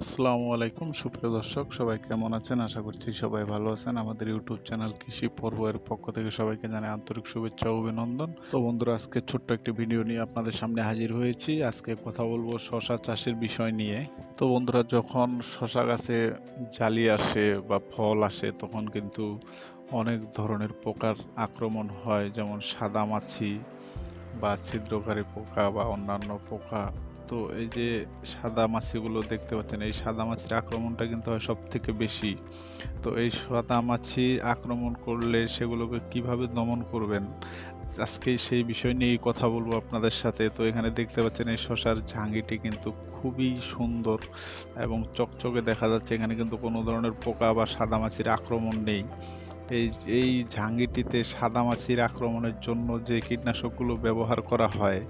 আসসালামু আলাইকুম। সুপ্রিয় দর্শক, সবাই কেমন আছেন? আশা করছি সবাই ভালো আছেন। আমাদের ইউটিউব চ্যানেল কৃষি পর্বের পক্ষ থেকে সবাইকে জানাই আন্তরিক শুভেচ্ছা অভিনন্দন। তো বন্ধুরা, আজকে ছোট্ট একটি ভিডিও নিয়ে আপনাদের সামনে হাজির হয়েছি। আজকে কথা বলব শশা চাষের বিষয় নিয়ে। তো বন্ধুরা, যখন শশা গাছে জালি আসে বা ফল আসে, তখন কিন্তু অনেক ধরনের পোকার আক্রমণ হয়। যেমন সাদা মাছি বা ছিদ্রকারী পোকা বা অন্যান্য পোকা তো এই যে সাদা মাছিগুলো দেখতে পাচ্ছেন, এই সাদা মাছির আক্রমণটা কিন্তু হয় সব থেকে বেশি। তো এই সাদা মাছি আক্রমণ করলে সেগুলোকে কীভাবে দমন করবেন? আজকে সেই বিষয় নিয়েই কথা বলব আপনাদের সাথে। তো এখানে দেখতে পাচ্ছেন, এই শশার ঝাঙ্গিটি কিন্তু খুবই সুন্দর এবং চকচকে দেখা যাচ্ছে। এখানে কিন্তু কোনো ধরনের পোকা বা সাদা মাছির আক্রমণ নেই। এই এই ঝাঙ্গিটিতে সাদামাছির আক্রমণের জন্য যে কীটনাশকগুলো ব্যবহার করা হয়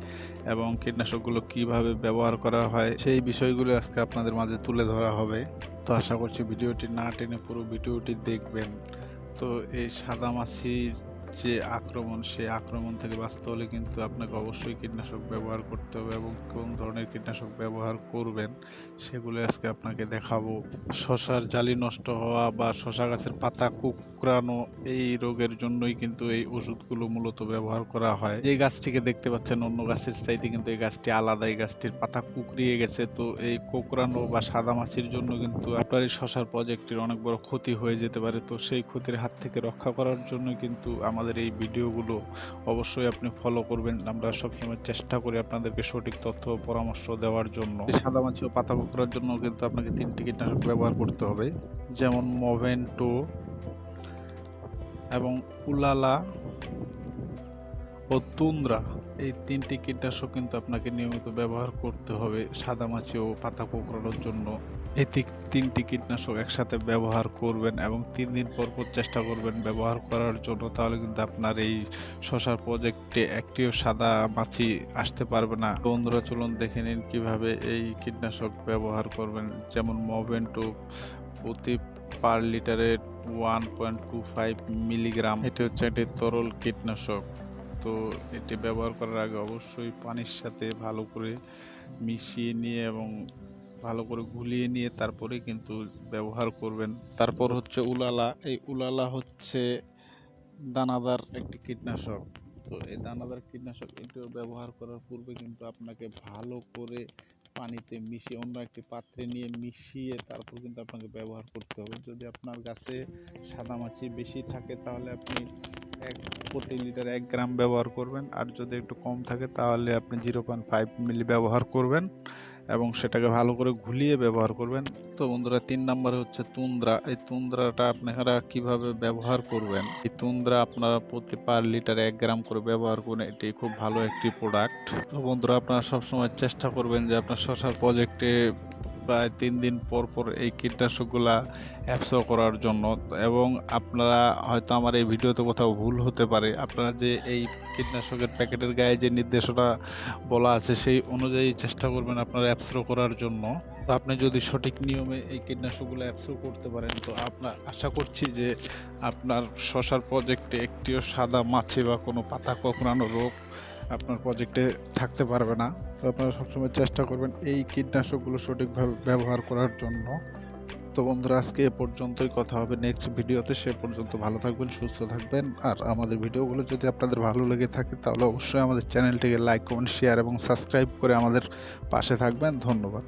এবং কীটনাশকগুলো কীভাবে ব্যবহার করা হয়, সেই বিষয়গুলো আজকে আপনাদের মাঝে তুলে ধরা হবে। তো আশা করছি ভিডিওটি না টেনে পুরো ভিডিওটি দেখবেন। তো এই সাদা মাছির যে আক্রমণ, সেই আক্রমণ থেকে বাঁচতে হলে কিন্তু আপনাকে অবশ্যই কীটনাশক ব্যবহার করতে হবে এবং কোন ধরনের কীটনাশক ব্যবহার করবেন সেগুলো আজকে আপনাকে দেখাবো। শশার জালি নষ্ট হওয়া বা শশা গাছের পাতা কুকরানো এই রোগের জন্যই কিন্তু এই ওষুধগুলো মূলত ব্যবহার করা হয়। এই গাছটিকে দেখতে পাচ্ছেন, অন্য গাছের চাইতে কিন্তু এই গাছটি আলাদা, এই গাছটির পাতা কুকরিয়ে গেছে। তো এই কোকড়ানো বা সাদা মাছির জন্য কিন্তু আপনার এই শশার প্রজেক্টের অনেক বড় ক্ষতি হয়ে যেতে পারে। তো সেই ক্ষতির হাত থেকে রক্ষা করার জন্য কিন্তু আমাদের এই ভিডিওগুলো অবশ্যই আপনি ফলো করবেন। আমরা সবসময় চেষ্টা করি আপনাদেরকে সঠিক তথ্য পরামর্শ দেওয়ার জন্য। সাদা মাছি ও পাতা কুকড়ার জন্য কিন্তু আপনাকে তিনটি কীটনাশক ব্যবহার করতে হবে। যেমন মোভেন্টো এবং উলালা ও তুন্দ্রা, এই তিনটি কীটনাশক কিন্তু আপনাকে নিয়মিত ব্যবহার করতে হবে সাদা মাছি ও পাতা কোঁকড়ানোর জন্য। এই তিনটি কীটনাশক একসাথে ব্যবহার করবেন এবং তিন দিন পর পর চেষ্টা করবেন ব্যবহার করার জন্য, তাহলে কিন্তু আপনার এই শশার প্রজেক্টে একটিও সাদা মাছি আসতে পারবে না। বন্ধুরা, চলুন দেখে নিন কীভাবে এই কীটনাশক ব্যবহার করবেন। যেমন মোভেন্টো প্রতি পার লিটারে one point two five milligram এটি হচ্ছে একটি তরল কীটনাশক। তো এটি ব্যবহার করার আগে অবশ্যই পানির সাথে ভালো করে মিশিয়ে নিয়ে এবং ভালো করে গুলিয়ে নিয়ে তারপরে কিন্তু ব্যবহার করবেন। তারপর হচ্ছে উলালা। এই উলালা হচ্ছে দানাদার একটি কীটনাশক। তো এই দানাদার কীটনাশক এটিও ব্যবহার করার পূর্বে কিন্তু আপনাকে ভালো করে পানিতে মিশিয়ে অন্য একটি পাত্রে নিয়ে মিশিয়ে তারপর কিন্তু আপনাকে ব্যবহার করতে হবে। যদি আপনার গাছে সাদা মাছি বেশি থাকে তাহলে আপনি এক প্রতি লিটার এক গ্রাম ব্যবহার করবেন। আর যদি একটু কম থাকে তাহলে আপনি জিরো পয়েন্ট ফাইভ মিলি ব্যবহার করবেন এবং সেটাকে ভালো করে ঘুলিয়ে ব্যবহার করবেন। তো বন্ধুরা, তিন নম্বরে হচ্ছে তুন্দ্রা। এই তুন্দ্রাটা আপনারা কীভাবে ব্যবহার করবেন? এই তুন্দ্রা আপনারা প্রতি পার লিটার এক গ্রাম করে ব্যবহার করুন। এটি খুব ভালো একটি প্রোডাক্ট তো বন্ধুরা, আপনারা সবসময় চেষ্টা করবেন যে আপনার শশার প্রজেক্টে প্রায় তিন দিন পর পর এই কীটনাশকগুলা অ্যাপসও করার জন্য। এবং আপনারা হয়তো আমার এই ভিডিওতে কোথাও ভুল হতে পারে। আপনারা যে এই কীটনাশকের প্যাকেটের গায়ে যে নির্দেশনা বলা আছে, সেই অনুযায়ী চেষ্টা করবেন আপনার অ্যাপসও করার জন্য। তো আপনি যদি সঠিক নিয়মে এই কীটনাশকগুলো অ্যাপসও করতে পারেন, তো আপনার আশা করছি যে আপনার শশার প্রজেক্টে একটিও সাদা মাছি বা কোনো পাতা, কোঁকড়ানো রোগ আপনার প্রজেক্টে থাকতে পারবে না। তো আপনারা সবসময় চেষ্টা করবেন এই কীটনাশকগুলো সঠিকভাবে ব্যবহার করার জন্য। তো বন্ধুরা, আজকে এ পর্যন্তই কথা হবে। নেক্সট ভিডিওতে সে পর্যন্ত ভালো থাকবেন, সুস্থ থাকবেন। আর আমাদের ভিডিওগুলো যদি আপনাদের ভালো লেগে থাকে, তাহলে অবশ্যই আমাদের চ্যানেলটিকে লাইক কমেন্ট শেয়ার এবং সাবস্ক্রাইব করে আমাদের পাশে থাকবেন। ধন্যবাদ।